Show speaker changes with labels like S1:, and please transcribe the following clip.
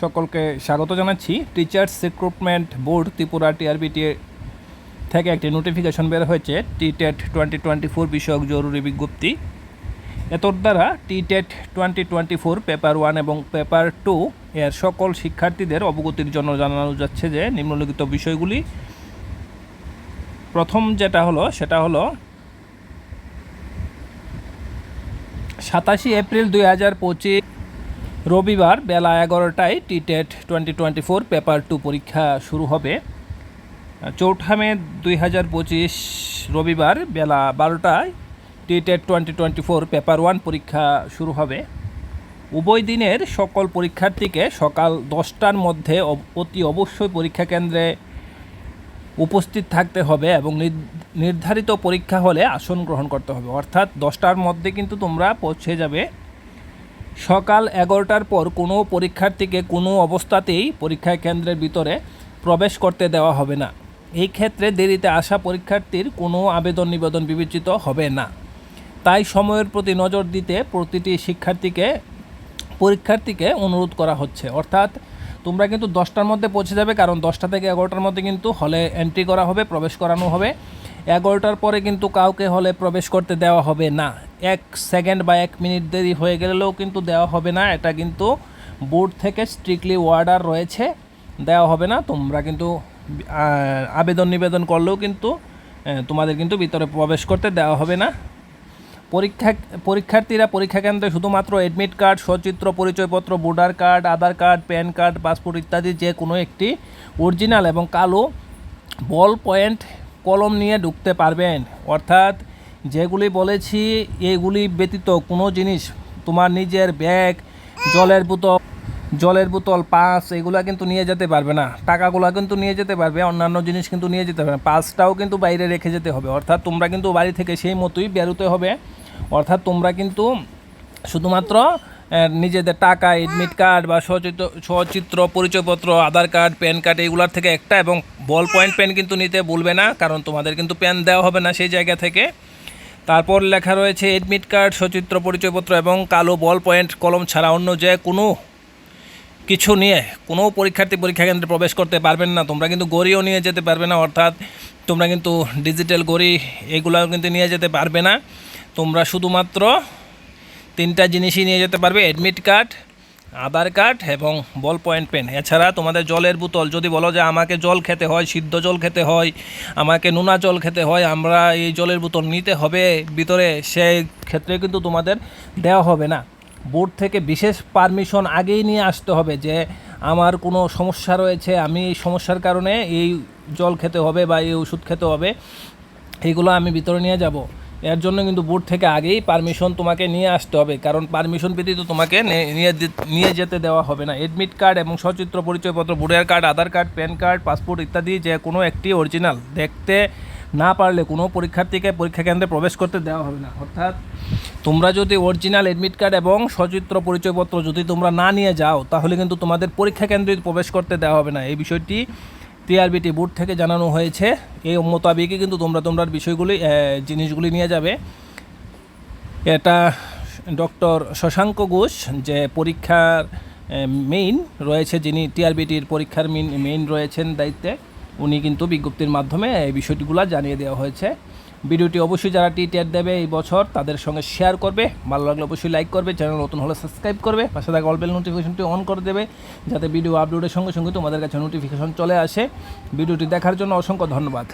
S1: সকলকে স্বাগত জানাচ্ছি। Teachers recruitment board Tripura TRBT থেকে একটি নোটিফিকেশন বের হয়েছে। T TET twenty twenty four বিষয়ক জরুরি বিজ্ঞপ্তি। এতর দ্বারা T TET twenty twenty four paper one এবং পেপার টু এর সকল শিক্ষার্থীদের অবগতির জন্য জানানো যাচ্ছে যে নিম্নলিখিত বিষয়গুলি। প্রথম যেটা হলো, সেটা হলো সাতাশি এপ্রিল দুই হাজার পঁচিশ রবিবার বেলা এগারোটায় T TET twenty twenty four paper two পরীক্ষা শুরু হবে। চৌঠা মে দুই হাজার পঁচিশ রবিবার বেলা বারোটায় T TET twenty twenty four paper one পরীক্ষা শুরু হবে। উভয় দিনের সকল পরীক্ষার্থীকে সকাল দশটার মধ্যে অতি অবশ্যই পরীক্ষা কেন্দ্রে উপস্থিত থাকতে হবে এবং নির্ধারিত পরীক্ষা হলে আসন গ্রহণ করতে হবে। অর্থাৎ দশটার মধ্যে কিন্তু তোমরা পৌঁছে যাবে। সকাল এগারোটার পর কোনো পরীক্ষার্থীকে কোনো অবস্থাতেই পরীক্ষা কেন্দ্রের ভিতরে প্রবেশ করতে দেওয়া হবে না। এই ক্ষেত্রে দেরিতে আসা পরীক্ষার্থীর কোনো আবেদন নিবেদন বিবেচিত হবে না। তাই সময়ের প্রতি নজর দিতে প্রতিটি শিক্ষার্থীকে, পরীক্ষার্থীকে অনুরোধ করা হচ্ছে। অর্থাৎ তোমরা কিন্তু দশটার মধ্যে পৌঁছে যাবে, কারণ দশটা থেকে এগারোটার মধ্যে কিন্তু হলে এন্ট্রি করা হবে, প্রবেশ করানো হবে। এগারোটার পরে কিন্তু কাউকে হলে প্রবেশ করতে দেওয়া হবে না। এক সেকেন্ড বা এক মিনিট দেরি হয়ে গেলেও কিন্তু দেওয়া হবে না। এটা কিন্তু বোর্ড থেকে স্ট্রিক্টলি অর্ডার রয়েছে, দেওয়া হবে না। তোমরা কিন্তু আবেদন নিবেদন করলেও কিন্তু তোমাদের কিন্তু ভিতরে প্রবেশ করতে দেওয়া হবে না। পরীক্ষা, পরীক্ষার্থীরা পরীক্ষা কেন্দ্রে শুধুমাত্র এডমিট কার্ড সচিত্র, পরিচয়পত্র voter card Aadhaar card PAN card passport ইত্যাদি যে কোনো একটি অরিজিনাল এবং কালো বল পয়েন্ট কলম নিয়ে ঢুকতে পারবেন। অর্থাৎ যেগুলি বলেছি, এগুলি ব্যতীত কোনো জিনিস, তোমার নিজের ব্যাগ, জলের বোতল জলের বোতল পাস এগুলা কিন্তু নিয়ে যেতে পারবে না। টাকাগুলো কিন্তু নিয়ে যেতে পারবে, অন্যান্য জিনিস কিন্তু নিয়ে যেতে পারবে পাসটাও কিন্তু বাইরে রেখে যেতে হবে। অর্থাৎ তোমরা কিন্তু বাড়ি থেকে সেই মতোই বেরোতে হবে। অর্থাৎ তোমরা কিন্তু শুধুমাত্র নিজেদের টাকা এডমিট কার্ড বা সচিত্র সচিত্র পরিচয়পত্র আধার কার্ড প্যান কার্ড এগুলার থেকে একটা এবং বল পয়েন্ট পেন কিন্তু নিতে ভুলবে না কারণ তোমাদের কিন্তু প্যান দেওয়া হবে না সেই জায়গা থেকে। তারপর লেখা রয়েছে এডমিট কার্ড সচিত্র পরিচয়পত্র এবং কালো বল পয়েন্ট কলম ছাড়া অন্য যে কোনো কিছু নিয়ে কোনো পরীক্ষার্থী পরীক্ষা কেন্দ্রে প্রবেশ করতে পারবেন না। তোমরা কিন্তু গড়িও নিয়ে যেতে পারবে না অর্থাৎ তোমরা কিন্তু ডিজিটাল গড়ি এগুলো কিন্তু নিয়ে যেতে পারবে না। তোমরা শুধুমাত্র তিনটা জিনিসই নিয়ে যেতে পারবে অ্যাডমিট কার্ড আধার কার্ড এবং বল পয়েন্ট পেন এছাড়া তোমাদের জলের বোতল, যদি বলো যে আমাকে জল খেতে হয়, সিদ্ধ জল খেতে হয়, আমাকে নোনা জল খেতে হয়, আমরা এই জলের বোতল নিতে হবে, ভিতরে সেই ক্ষেত্রে কিন্তু তোমাদের দেওয়া হবে না। বোর্ড থেকে বিশেষ পারমিশন আগেই নিয়ে আসতে হবে যে আমার কোনো সমস্যা রয়েছে, আমি এই সমস্যার কারণে এই জল খেতে হবে বা এই ওষুধ খেতে হবে এইগুলো আমি ভিতরে নিয়ে যাব। এর জন্য কিন্তু বোর্ড থেকে আগেই পারমিশন তোমাকে নিয়ে আসতে হবে। কারণ পারমিশন ব্যতীত তোমাকে নিয়ে নিয়ে যেতে দেওয়া হবে না। এডমিট কার্ড এবং সচিত্র পরিচয়পত্র voter card Aadhaar card PAN card passport ইত্যাদি যে কোনো একটি অরিজিনাল দেখতে না পারলে কোনো পরীক্ষার্থীকে পরীক্ষা কেন্দ্রে প্রবেশ করতে দেওয়া হবে না। অর্থাৎ তোমরা যদি অরিজিনাল এডমিট কার্ড এবং সচিত্র পরিচয়পত্র যদি তোমরা না নিয়ে যাও, তাহলে কিন্তু তোমাদের পরীক্ষা কেন্দ্রে প্রবেশ করতে দেওয়া হবে না। এই বিষয়টি টিআরবিটি বোর্ড থেকে জানানো হয়েছে। এই মোতাবেকই কিন্তু তোমরা তোমরা বিষয়গুলি জিনিসগুলি নিয়ে যাবে। এটা ডক্টর শশাঙ্ক ঘোষ যে পরীক্ষার মেইন রয়েছে যিনি টিআরবিটির পরীক্ষার মেইন মেইন রয়েছেন দায়িত্বে, উনি কিন্তু বিজ্ঞপ্তির মাধ্যমে এই বিষয়টিগুলো জানিয়ে দেওয়া হয়েছে। ভিডিওটি অবশ্যই যারা টি দেবে এই বছর তাদের সঙ্গে শেয়ার করবে। ভালো লাগলে অবশ্যই লাইক করবে চ্যানেল নতুন হলে সাবস্ক্রাইব করবে। পাশে থাকা অল বেল নোটিফিকেশনটি অন করে দেবে, যাতে ভিডিও আপলোডের সঙ্গে সঙ্গে তোমাদের কাছে নোটিফিকেশন চলে আসে। ভিডিওটি দেখার জন্য অসংখ্য ধন্যবাদ।